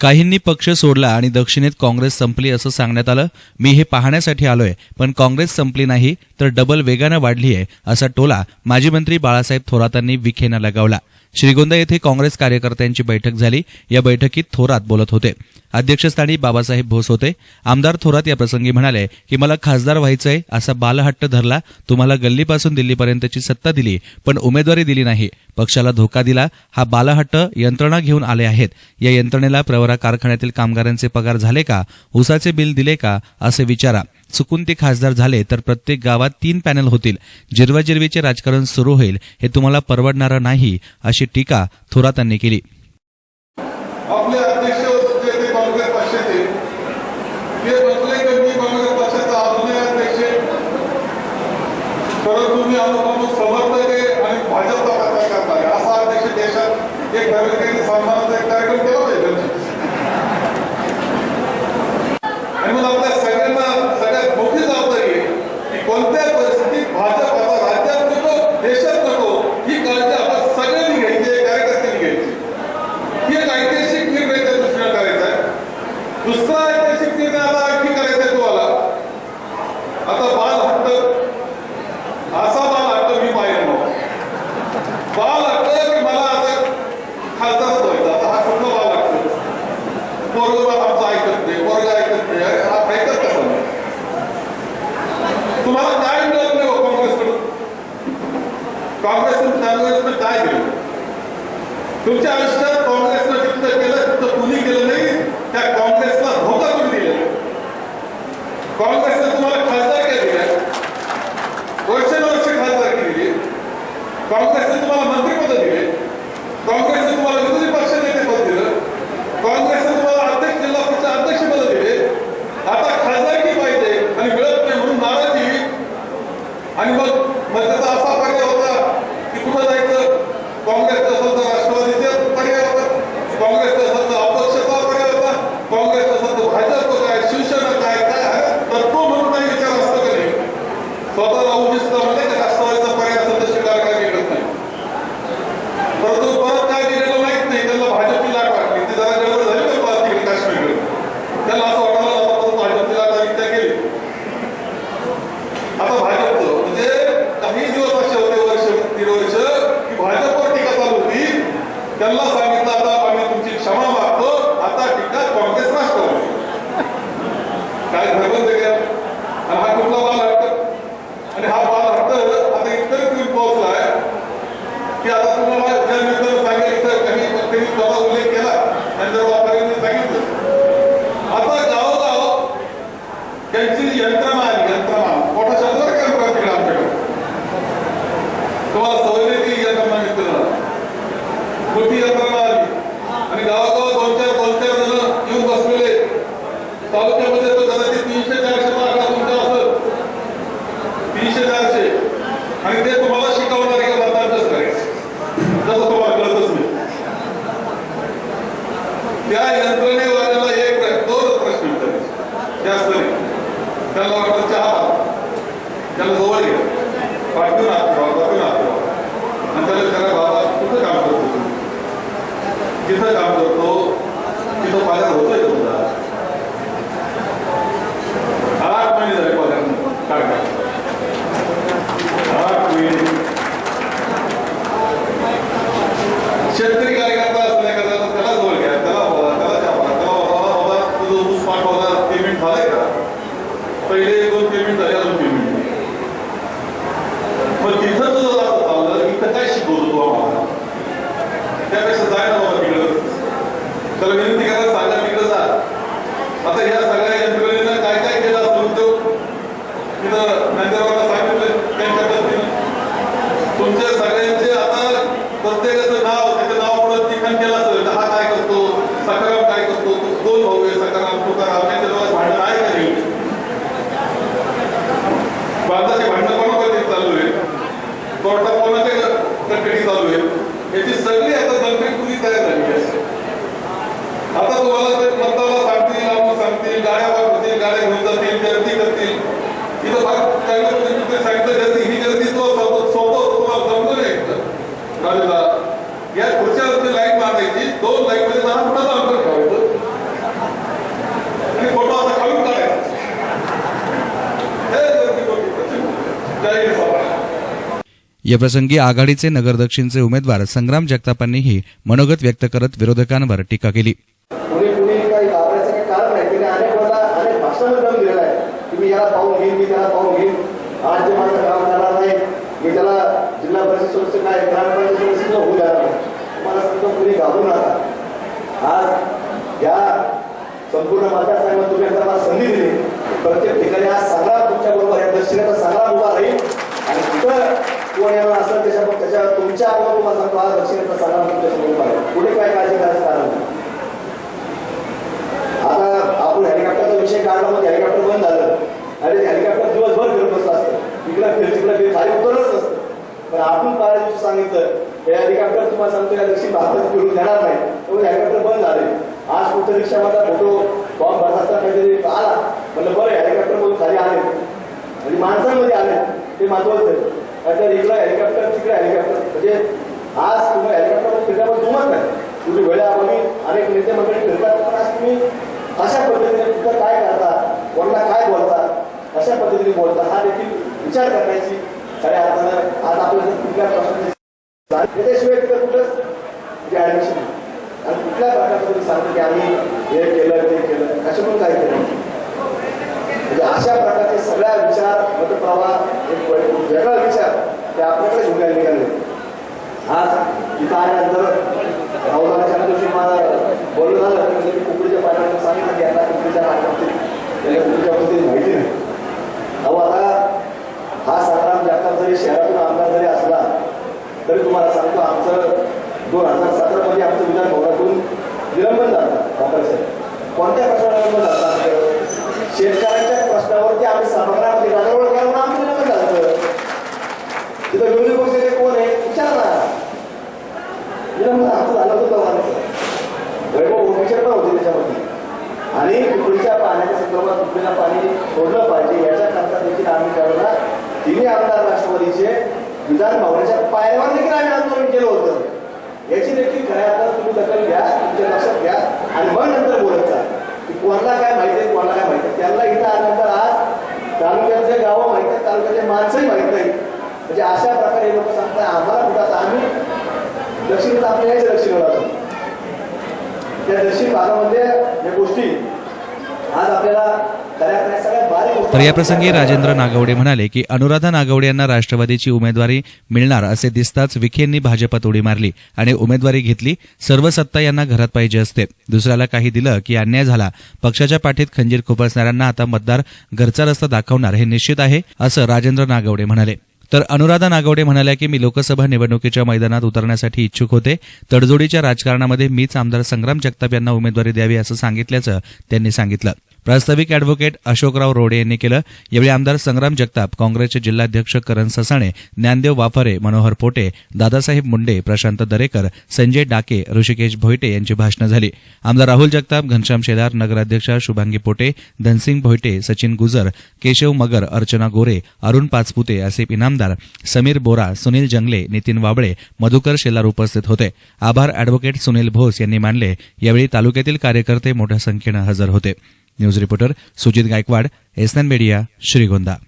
काहींनी पक्ष सोडला आणि दक्षिणेत काँग्रेस संपली असं सांगण्यात आलं. मी हे पाहण्यासाठी आलोय पण काँग्रेस संपली नाही तर डबल वेगानं वाढली आहे असा टोला माजी मंत्री बाळासाहेब थोरातांनी विखेनं लगावला. श्रीगोंदा येथे काँग्रेस कार्यकर्त्यांची बैठक झाली. या बैठकीत थोरात बोलत होते. अध्यक्षस्थानी बाबासाहेब भोस होते. आमदार थोरात या प्रसंगी म्हणाले की मला खासदार व्हायचंय असा बालहट्ट धरला. तुम्हाला गल्लीपासून दिल्लीपर्यंतची सत्ता दिली पण उमेदवारी दिली नाही. पक्षाला धोका दिला. हा बालहट्ट यंत्रणा घेऊन आले आहेत. या यंत्रणेला प्रवरा कारखान्यातील कामगारांचे पगार झाले का? उसाचे बिल दिले का? असे विचारा. चुकून ते खासदार झाले तर प्रत्येक गावात तीन पॅनल होतील. जिरवाजिरवीचे राजकारण सुरू होईल हे तुम्हाला परवडणारं नाही अशी टीका थोरातांनी केली आपले अध्यक्ष जे ते काँग्रेस पक्षाचे ते म्हटले की मी काँग्रेस पक्षाचा अजूनही अध्यक्ष आहे. परंतु मी अनुक्रम समर्थक आहे आणि भाजपचा प्रचार करणार आहे असा अध्यक्ष देशात एक नवीन काही सन्मानाचा एक कार्यक्रम केला पाहिजे आणि मग आपल्या सगळ्यांना सगळ्यात मोठी जबाबदारी आहे की कोणत्याही परिस्थितीत भाजप आता राज्यात नको देशात नको ही काळजी आपण सगळ्यांनी घ्यायची आहे कार्यकर्त्यांनी घ्यायची ही एक ऐतिहासिक निर्णय त्या दृष्टीने करायचा आहे दुसरा ऐतिहासिक निर्णय आता आणखी करायचा आहे तुम्हाला आता बाल हट्ट असा बाल हट्ट मी पाहिला नव्हता बाल की मला आता खासदार आता हा कुठला बाल हट्ट पोरग आमचं ऐकत नाही पोरग ऐकत नाही. अरे हा ऐकत कसा तुम्हाला काय मिळत नाही हो काँग्रेसकडून? काँग्रेसनं काय केलं? तुमच्या आयुष्यात काँग्रेसनं केलं तिथं कुणी केलं नाही. त्या काँग्रेसला धोका कोणी दिलेला? काँग्रेस तुम्हाला खासदार काय दिल्या वर्षानुवर्ष खासदारकी दिली काँग्रेसने तुम्हाला मंत्रिपद दिले काँग्रेसने तुम्हाला विरोधी पक्ष नेतेपद दिलं काँग्रेसने तुम्हाला अध्यक्ष जिल्हा परिषद अध्यक्षपद दिले आता खासदारकी पाहिजे आणि मिळत नाही म्हणून नाराजी आणि मग मग त्याचा असा पर्याय होता की कुठं जायचं काँग्रेस असेल तर राष्ट्रवादीचे पर्याय होता काँग्रेस असेल तर अपक्षाचा पर्याय होता काँग्रेस असेल तर भाजप काय शिवसेना काय काय आहे तत्व म्हणून काही विचार असतो का नाही स्वतःला उद्दिष्ट म्हणजे का राष्ट्रवादीचा पर्याय असेल तर स्वीकार काय निघत नाही परंतु परत काय दिलेलं माहीत नाही त्यांना भाजपची लाट वाटली ती जरा गडबड झाली का परत तिकडे काश्मीरकडे त्याला असं वाटायला आता परत भाजपची लाट आली त्या गेली आता भाजपचं म्हणजे काही दिवस असे होते वर्ष दीड वर्ष की भाजपवर टीका चालू होती त्यांना सांगितलं आता आम्ही तुमची क्षमा मागतो आता टीका काँग्रेस राष्ट्रवादी काय धर्म वेगळ्या आणि हा कुठला बाल हट्ट आणि हा बाल हट्ट आता इतर तुम्ही पोहोचलाय की आता तुम्हाला ज्या मित्रांनी सांगितलं काही त्यांनी स्वतः उल्लेख केला त्यांच्या व्यापाऱ्यांनी सांगितलं आता गावोगाव त्यांची जी यंत्रणा आहे यंत्रणा मोठा शब्दावर काय तिकडे आमच्याकडे तुम्हाला सवय नाही ती यंत्रणा मित्र मोठी यंत्रणा आली आणि गावागाव दोन चार दोन चार जण येऊन बसलेले तालुक्यामध्ये तो कदाचित तीनशे चारशे आकडा तुमचा असत तीनशे चारशे आणि ते तुम्हाला शिकवणार आहे का मतदान कसं करायचं जसं तुम्हाला कळतच नाही त्या यंत्रणेवाल्याला एक प्र- दोनच प्रश्न विचारायचे जास्त नाही त्याला वाटतं चहा त्याला जवळ घ्या पाठवून हात ठेवा पाठवून हात ठेवा आणि त्याला विचारा बाबा कुठं काम करतो तू? तिथं काम करतो तिथं पगार होतोय का तुझा आठ महिने झाले पगार काय काय आठ महिने शेतकरी कार्यकर्ता असतो एखादा तर त्याला जवळ घ्या त्याला बोला त्याला चहा पाहा, त्याला बाबा बाबा तुझं ऊस पाठवला पेमेंट झालंय का पहिले एक दोन पेमेंट झाले अजून पेमेंट पण तिथं तुझं असं चाललं इथं काय शिकवतो तू आम्हाला त्यापेक्षा जाय ना बाबा तिकडं त्याला विनंती करायला सांगा तिकडं जा. आता या तुम्हाला ते मतदाला सांगतील आम्ही सांगतील गाड्या वाट गाड्या घेऊन जातील गर्दी करतील. इथं काही सांगितलं गर्दी ही गर्दी तो सोबत तुम्हाला जमलं नाही. या खुर्च्या लाईन मारायची दोन लाईन मध्ये दहा फुटाचं अंतर ठेवायचं फोटो असा खाऊन काढायचा. याप्रसंगी आघाडीचे नगर दक्षिणचे उमेदवार संग्राम जगतापांनीही मनोगत व्यक्त करत विरोधकांवर टीका केली. अनेक वेळा अनेक भाषणामध्ये दम दिलेला आहे. की मी याला पाहून घेईन मी त्याला पाहून घेईन. आज जे माझं काम करणार नाही. मी त्याला जिल्हा परिषद सदस्य काय ग्रामपंचायत सदस्य होऊ देणार नाही. तुम्हाला सांगतो कुणी घाबरू नका. आज या संपूर्ण मतदारसंघात तुम्ही आता मला संधी दिली. प्रत्येक ठिकाणी आज संग्राम तुमच्या बरोबर आहे दक्षिणेचा संग्राम उभा राहील आणि कुठं कोण येणार असेल त्याच्या त्याच्या तुमच्या अगोदर तुम्हाला सांगतो आज दक्षिणेचा संग्राम तुमच्यासमोर उभा आहे पुढे काय काळजी करायचं कारण नाही आता आपण हेलिकॉप्टरचा विषय काढला मग हेलिकॉप्टर बंद झालं आणि ते हेलिकॉप्टर दिवसभर फिरत बसलं असतं फिर तिकडं फिर खाली उतरलंच नसतं पण आपण पाहिजे दिवशी सांगितलं हे हेलिकॉप्टर तुम्हाला सांगतो या दिवशी भारतात फिरून देणार नाही. त्यामुळे हेलिकॉप्टर बंद झाले आज कुठं रिक्षामध्ये फोटो फॉर्म भरत असताना काहीतरी आला. म्हणलं बरं हेलिकॉप्टर मधून खाली आले. म्हणजे माणसांमध्ये आले ते महत्वाचं आहे. नाहीतर इकडं हेलिकॉप्टर तिकडे हेलिकॉप्टर म्हणजे आज तुम्ही हेलिकॉप्टर फिरण्यामध्ये जुमत नाही. तुम्ही वेळाभावी अनेक नेते मंडळी फिरतात पण आज तुम्ही अशा पद्धतीने तुमचं काय करता कोणाला काय बोलता अशा पद्धतीने बोलता हा देखील विचार करण्याची खऱ्या अर्थानं आज आपल्या जर कुठल्या प्रश्नाची त्याच्याशिवाय तिथं कुठंच जे ऍडमिशन आणि कुठल्या प्रकारचं सांगतो की आम्ही हे केलं ते केलं असे पण काही केलं म्हणजे अशा प्रकारचे सगळ्या विचार मतप्रवाह एक वेगळा विचार ते आपल्याकडे घेऊन यायला निघाले. आज इथं आल्यानंतर राहुलाच्या दिवशी मला बोलणं झालं म्हणजे मी कुकडीच्या पाण्यावर सांगितलं की यांना कुकडीच्या पाण्यावरती त्याला कुकडीच्या बाबतीत माहिती नाही. अहो आता हा संग्राम म्हणजे जगताप जरी शहरातून आमदार जरी असला तरी तुम्हाला सांगतो आमचं दोन हजार सतरामध्ये आमचं विधान भवनातून विलंबन झालं काँग्रेस कोणत्या प्रश्नावर विलंबन झालं शेतकऱ्यांच्या प्रश्नावरती आम्ही सभागृहामध्ये गदारोळ केला म्हणून आमचं विलंबन झालं तिथं विरोधी पक्षाचे कोण आहे विचार ना. विलंबन असं झालं होतं तेव्हा वैभव ओबीचे पण होते त्याच्यामध्ये. आणि पुढच्या पाण्याच्या संदर्भात कुकडीला पाणी सोडलं पाहिजे याच्याकरता देखील आम्ही त्यावेळेला तिन्ही आमदार राष्ट्रवादीचे विधान भवनाच्या पायावर देखील आम्ही आंदोलन केलं होतं. याची देखील खऱ्या आता तुम्ही दखल घ्या तुमच्या लक्षात घ्या आणि मग नंतर बोलत जा. की कोणाला काय माहिती आहे कोणाला काय माहिती आहे. त्यांना इथं आल्यानंतर आज तालुक्यातले गावं माहिती आहेत तालुक्यातले माणसंही माहीत नाही म्हणजे अशा प्रकारे लोक सांगतात आम्हाला कुठं आम्ही दक्षिणेत आपल्या यायचं दक्षिणेला त्या दक्षिण भागामध्ये या गोष्टी आज आपल्याला खऱ्या तर याप्रसंगी राजेंद्र नागवडे म्हणाले की अनुराधा नागवडे यांना राष्ट्रवादीची उमेदवारी मिळणार असे दिसताच विखेंनी भाजपात उडी मारली आणि उमेदवारी घेतली सर्व सत्ता यांना घरात पाहिजे असते. दुसऱ्याला काही दिलं की अन्याय झाला. पक्षाच्या पाठीत खंजीर खुपसणाऱ्यांना आता मतदार घरचा रस्ता दाखवणार हे निश्चित आहे असं राजेंद्र नागवडे म्हणाले. तर अनुराधा नागवडे म्हणाल्या की मी लोकसभा निवडणुकीच्या मैदानात उतरण्यासाठी इच्छुक होते. तडजोडीच्या राजकारणामध्ये मीच आमदार संग्राम जगताप यांना उमेदवारी द्यावी असं सांगितल्याचं त्यांनी सांगितलं. प्रास्ताविक अॅडव्होकेट अशोकराव रोडे यांनी केलं. यावेळी आमदार संग्राम जगताप काँग्रेसचे जिल्हाध्यक्ष करण ससाणे ज्ञानदेव वाफरे मनोहर पोटे दादासाहेब मुंडे प्रशांत दरेकर संजय डाके ऋषिकेश भोईटे यांची भाषणं झाली. आमदार राहुल जगताप घनश्याम शेलार नगराध्यक्षा शुभांगी पोटे धनसिंग भोईटे सचिन गुजर केशव मगर अर्चना गोरे अरुण पाचपुते आसिफ इनामदार समीर बोरा सुनील जंगले नितीन वाबळे मधुकर शेलार उपस्थित होते. आभार अॅडव्होकेट सुनील भोस यांनी मानले. यावेळी तालुक्यातील कार्यकर्ते मोठ्या संख्येनं हजर होते. News reporter Sujit Gaikwad SN media Shrigonda.